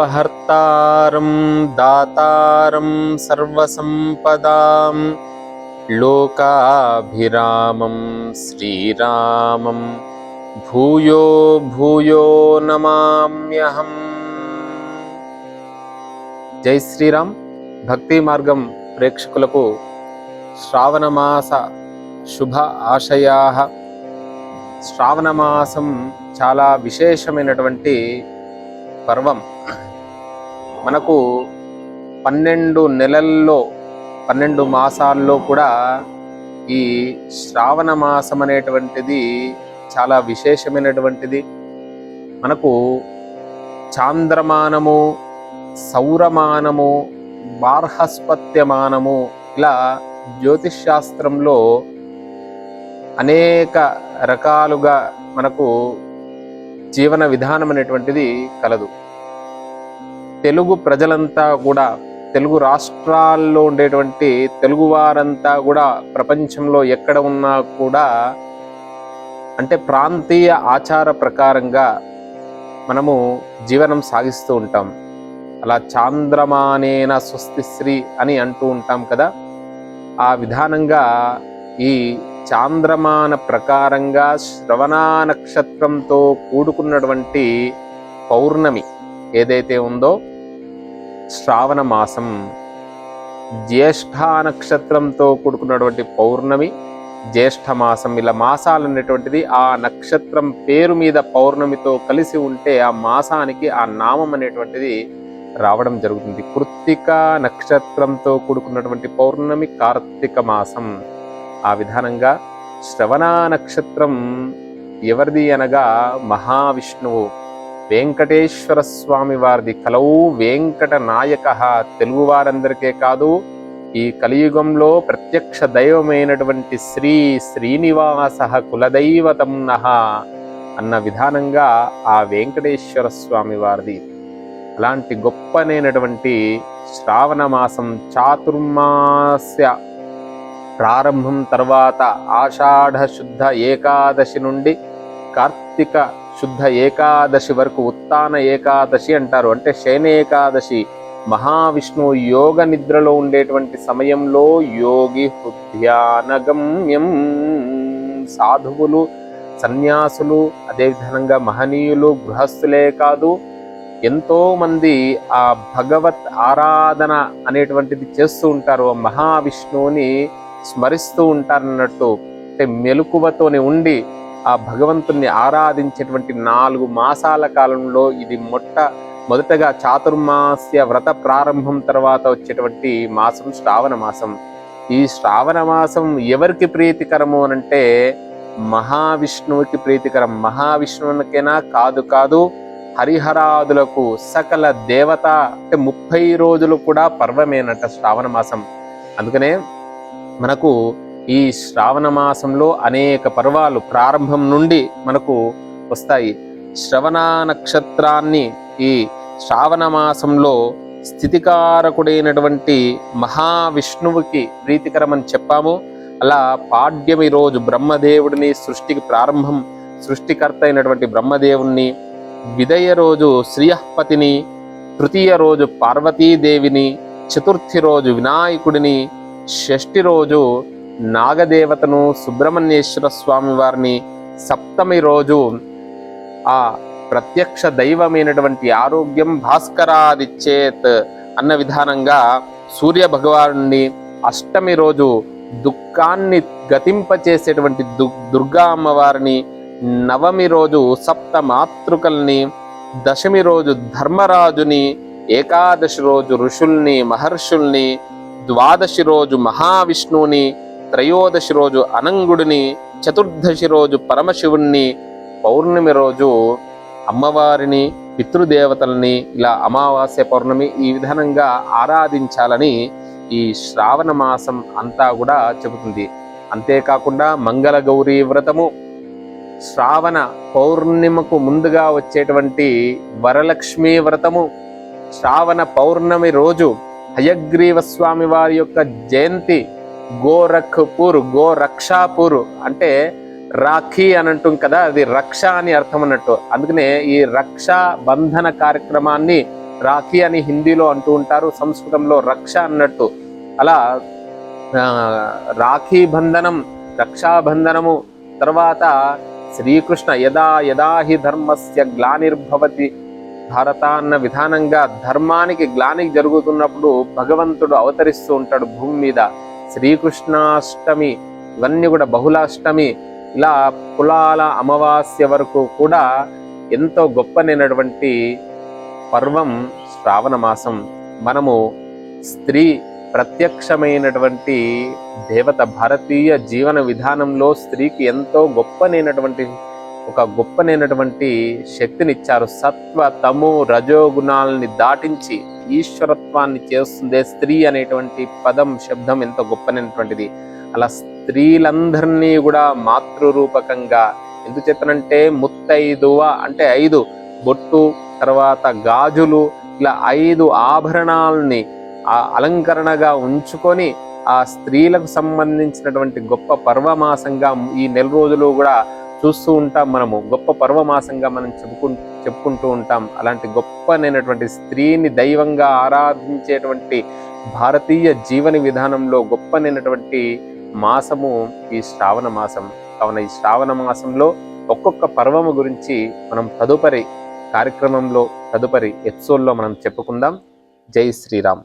आपदामपहर्तारं दातारं सर्वसम्पदां लोकाभिरामं श्रीरामं భూయో భూయో నమామ్యహం జై శ్రీరామ్ భక్తి మార్గం ప్రేక్షకులకు శ్రావణమాస శుభ ఆశయా శ్రావణమాసం చాలా విశేషమైనటువంటి పర్వం. మనకు పన్నెండు నెలల్లో పన్నెండు మాసాల్లో కూడా ఈ శ్రావణ మాసం అనేటువంటిది చాలా విశేషమైనటువంటిది. మనకు చాంద్రమానము సౌరమానము బార్హస్పత్యమానము ఇలా జ్యోతిష్ శాస్త్రంలో అనేక రకాలుగా మనకు జీవన విధానం అనేటువంటిది కలదు. తెలుగు ప్రజలంతా కూడా తెలుగు రాష్ట్రాల్లో ఉండేటువంటి తెలుగు వారంతా కూడా ప్రపంచంలో ఎక్కడ ఉన్నా కూడా అంటే ప్రాంతీయ ఆచార ప్రకారంగా మనము జీవనం సాగిస్తూ ఉంటాం. అలా చాంద్రమానేన స్వస్తిశ్రీ అని అంటూ ఉంటాం కదా. ఆ విధానంగా ఈ చాంద్రమాన ప్రకారంగా శ్రవణా నక్షత్రంతో కూడుకున్నటువంటి పౌర్ణమి ఏదైతే ఉందో శ్రావణ మాసం జ్యేష్ఠ నక్షత్రంతో కూడుకున్నటువంటి పౌర్ణమి జ్యేష్ఠ మాసం ఇలా మాసాలు అనేటువంటిది ఆ నక్షత్రం పేరు మీద పౌర్ణమితో కలిసి ఉంటే ఆ మాసానికి ఆ నామం అనేటువంటిది రావడం జరుగుతుంది. కృత్తిక నక్షత్రంతో కూడుకున్నటువంటి పౌర్ణమి కార్తీక మాసం. ఆ విధానంగా శ్రవణ నక్షత్రం ఎవరిది అనగా మహావిష్ణువు. వెంకటేశ్వర స్వామి వారిది కలవు వెంకట నాయక తెలుగు కాదు ఈ కలియుగంలో ప్రత్యక్ష దైవమైనటువంటి శ్రీ శ్రీనివాస కులదైవతం నహ అన్న విధానంగా ఆ వెంకటేశ్వర స్వామి వారిది. అలాంటి గొప్పనైనటువంటి శ్రావణ మాసం చాతుర్మాస్య ప్రారంభం తర్వాత ఆషాఢ శుద్ధ ఏకాదశి నుండి కార్తీక శుద్ధ ఏకాదశి వరకు ఉత్తాన ఏకాదశి అంటారు. అంటే శయన ఏకాదశి మహావిష్ణువు యోగ నిద్రలో ఉండేటువంటి సమయంలో యోగి హృదయానగమ్యం. సాధువులు సన్యాసులు అదేవిధంగా మహనీయులు గృహస్థులే కాదు ఎంతోమంది ఆ భగవత్ ఆరాధన అనేటువంటిది చేస్తూ ఉంటారు మహావిష్ణువుని. స్మరిస్తూ ఉంటారన్నట్టు అంటే మెలకువతోనే ఉండి ఆ భగవంతుణ్ణి ఆరాధించేటువంటి నాలుగు మాసాల కాలంలో ఇది మొట్ట మొదటగా చాతుర్మాస్య వ్రత ప్రారంభం తర్వాత వచ్చేటువంటి మాసం శ్రావణ మాసం. ఈ శ్రావణ మాసం ఎవరికి ప్రీతికరము అనంటే మహావిష్ణువుకి ప్రీతికరం. మహావిష్ణువునికైనా కాదు కాదు హరిహరాదులకు సకల దేవత అంటే ముప్పై రోజులు కూడా పర్వమేనట శ్రావణ మాసం. అందుకనే మనకు ఈ శ్రావణ మాసంలో అనేక పర్వాలు ప్రారంభం నుండి మనకు వస్తాయి. శ్రవణ నక్షత్రాన్ని ఈ శ్రావణ మాసంలో స్థితికారకుడైనటువంటి మహావిష్ణువుకి ప్రీతికరమని చెప్పాము. అలా పాడ్యమి రోజు బ్రహ్మదేవుడిని సృష్టికి ప్రారంభం సృష్టికర్త అయినటువంటి బ్రహ్మదేవుణ్ణి విదయ రోజు శ్రీయపతిని తృతీయ రోజు పార్వతీదేవిని చతుర్థి రోజు వినాయకుడిని షష్ఠి రోజు నాగదేవతను సుబ్రహ్మణ్యేశ్వర స్వామి వారిని సప్తమి రోజు ఆ ప్రత్యక్ష దైవమైనటువంటి ఆరోగ్యం భాస్కరాదిచ్చేత్ అన్న విధానంగా సూర్య భగవాను అష్టమి రోజు దుఃఖాన్ని గతింపచేసేటువంటి దు దుర్గా అమ్మవారిని నవమి రోజు సప్త మాతృకల్ని దశమి రోజు ధర్మరాజుని ఏకాదశి రోజు ఋషుల్ని మహర్షుల్ని ద్వాదశి రోజు మహావిష్ణువుని త్రయోదశి రోజు అనంగుడిని చతుర్దశి రోజు పరమశివుణ్ణి పౌర్ణమి రోజు అమ్మవారిని పితృదేవతల్ని ఇలా అమావాస్య పౌర్ణమి ఈ విధానంగా ఆరాధించాలని ఈ శ్రావణ మాసం అంతా కూడా చెబుతుంది. అంతేకాకుండా మంగళ గౌరీ వ్రతము శ్రావణ పౌర్ణిమకు ముందుగా వచ్చేటువంటి వరలక్ష్మీ వ్రతము శ్రావణ పౌర్ణమి రోజు హయగ్రీవస్వామి వారి యొక్క జయంతి గోరఖ్పూర్ గోరక్షాపూర్ అంటే రాఖీ అని అంటాం కదా అది రక్ష అని అర్థం అన్నట్టు. అందుకనే ఈ రక్షా బంధన కార్యక్రమాన్ని రాఖీ అని హిందీలో అంటూ ఉంటారు సంస్కృతంలో రక్ష అన్నట్టు. అలా రాఖీ బంధనం రక్షాబంధనము తర్వాత శ్రీకృష్ణ యదా యదా హి ధర్మస్య గ్లానిర్భవతి భారత అన్న విధానంగా ధర్మానికి గ్లానికి జరుగుతున్నప్పుడు భగవంతుడు అవతరిస్తూ ఉంటాడు భూమి మీద. శ్రీకృష్ణాష్టమి ఇవన్నీ కూడా బహుళాష్టమి. ఇలా కులాల అమావాస్య వరకు కూడా ఎంతో గొప్పనైనటువంటి పర్వం శ్రావణ మాసం. మనము స్త్రీ ప్రత్యక్షమైనటువంటి దేవత భారతీయ జీవన విధానంలో స్త్రీకి ఎంతో గొప్పనైనటువంటి ఒక గొప్పనైనటువంటి శక్తినిచ్చారు. సత్వ తమో రజోగుణాలని దాటించి ఈశ్వరత్వాన్ని చేస్తుందే స్త్రీ అనేటువంటి పదం శబ్దం ఎంతో గొప్పనైనటువంటిది. అలా స్త్రీలందరినీ కూడా మాతృరూపకంగా ఎందుచేతనంటే ముత్తైదువ అంటే ఐదు బొట్టు తర్వాత గాజులు ఇలా ఐదు ఆభరణాలని ఆ అలంకరణగా ఉంచుకొని ఆ స్త్రీలకు సంబంధించినటువంటి గొప్ప పర్వమాసంగా ఈ నెల రోజులు కూడా చూస్తూ ఉంటాం మనము. గొప్ప పర్వమాసంగా మనం చెప్పుకు చెప్పుకుంటూ ఉంటాం. అలాంటి గొప్పనైనటువంటి స్త్రీని దైవంగా ఆరాధించేటువంటి భారతీయ జీవన విధానంలో గొప్పనైనటువంటి మాసము ఈ శ్రావణ మాసం. కావున ఈ శ్రావణ మాసంలో ఒక్కొక్క పర్వము గురించి మనం తదుపరి కార్యక్రమంలో తదుపరి ఎపిసోడ్లో మనం చెప్పుకుందాం. జై శ్రీరామ్.